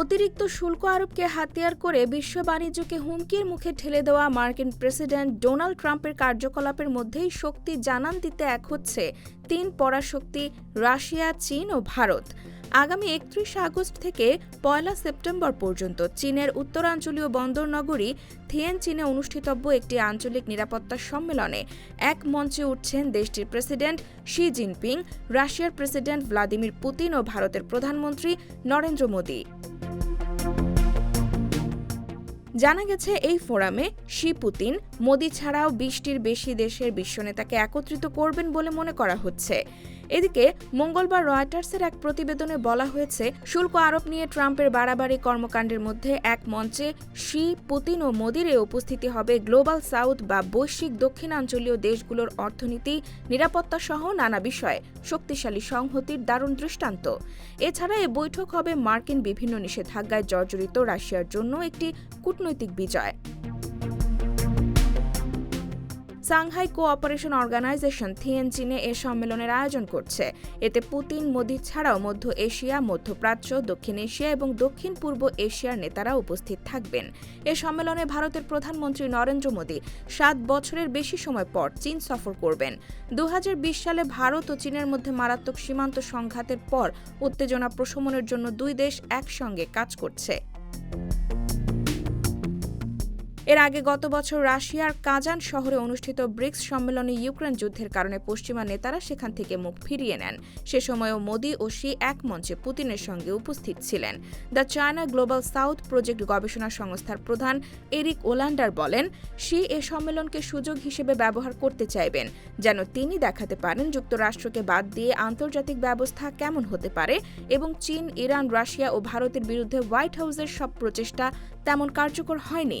অতিরিক্ত শুল্ক আরোপকে হাতিয়ার করে বিশ্ব বাণিজ্যকে হুমকির মুখে ঠেলে দেওয়া মার্কিন প্রেসিডেন্ট ডোনাল্ড ট্রাম্পের কার্যকলাপের মধ্যেই শক্তি জানান দিতে এক হচ্ছে তিন পরাশক্তি, রাশিয়া, চীন ও ভারত। আগামী একত্রিশ আগস্ট থেকে পয়লা সেপ্টেম্বর পর্যন্ত চীনের উত্তরাঞ্চলীয় বন্দর নগরী থিয়েন চীনে অনুষ্ঠিতব্য একটি আঞ্চলিক নিরাপত্তা সম্মেলনে এক মঞ্চে উঠছেন দেশটির প্রেসিডেন্ট শি জিনপিং, রাশিয়ার প্রেসিডেন্ট ভ্লাদিমির পুতিন ও ভারতের প্রধানমন্ত্রী নরেন্দ্র মোদী। জানা গেছে, এই ফোরামে শি পুতিন, মোদি ছাড়াও বিশটির বেশি দেশের বিশ্বনেতাকে একত্রিত করবেন বলে মনে করা হচ্ছে। এদিকে মঙ্গলবার রয়টার্সের এক প্রতিবেদনে বলা হয়েছে, শুল্ক আরোপ নিয়ে ট্রাম্পের বাড়াবাড়ি কর্মকাণ্ডের মধ্যে এক মঞ্চে শি, পুতিন ও মোদির উপস্থিতি হবে গ্লোবাল সাউথ বা বৈশ্বিক দক্ষিণাঞ্চলীয় দেশগুলোর অর্থনীতি, নিরাপত্তা সহ নানা বিষয়ে শক্তিশালী সংহতির দারুণ দৃষ্টান্ত। এছাড়া এ বৈঠক হবে মার্কিন বিভিন্ন নিষেধাজ্ঞায় জর্জরিত রাশিয়ার জন্য একটি কূটনৈতিক বিজয়। সাংহাই কোঅপারেশন অর্গানাইজেশন থিয়েন চীনে এ সম্মেলনের আয়োজন করছে। এতে পুতিন, মোদি ছাড়াও মধ্য এশিয়া, মধ্যপ্রাচ্য, দক্ষিণ এশিয়া এবং দক্ষিণ পূর্ব এশিয়ার নেতারা উপস্থিত থাকবেন। এ সম্মেলনে ভারতের প্রধানমন্ত্রী নরেন্দ্র মোদী সাত বছরের বেশি সময় পর চীন সফর করবেন। দু হাজার বিশ সালে ভারত ও চীনের মধ্যে মারাত্মক সীমান্ত সংঘাতের পর উত্তেজনা প্রশমনের জন্য দুই দেশ একসঙ্গে কাজ করছে। এর আগে গত বছর রাশিয়ার কাজান শহরে অনুষ্ঠিত ব্রিক্স সম্মেলনে ইউক্রেন যুদ্ধের কারণে পশ্চিমা নেতারা সেখান থেকে মুখ ফিরিয়ে নেন। সে সময়ও মোদি ও শি এক মঞ্চে পুতিনের সঙ্গে উপস্থিত ছিলেন। The China global south project গবেষণা সংস্থার প্রধান এরিক ওল্যান্ডার বলেন, শি এ সম্মেলনকে সুযোগ হিসেবে ব্যবহার করতে চাইবেন, যেন তিনি দেখাতে পারেন যুক্তরাষ্ট্রকে বাদ দিয়ে আন্তর্জাতিক ব্যবস্থা কেমন হতে পারে এবং চীন, ইরান, রাশিয়া ও ভারতের বিরুদ্ধে হোয়াইট হাউসের সব প্রচেষ্টা তেমন কার্যকর হয়নি।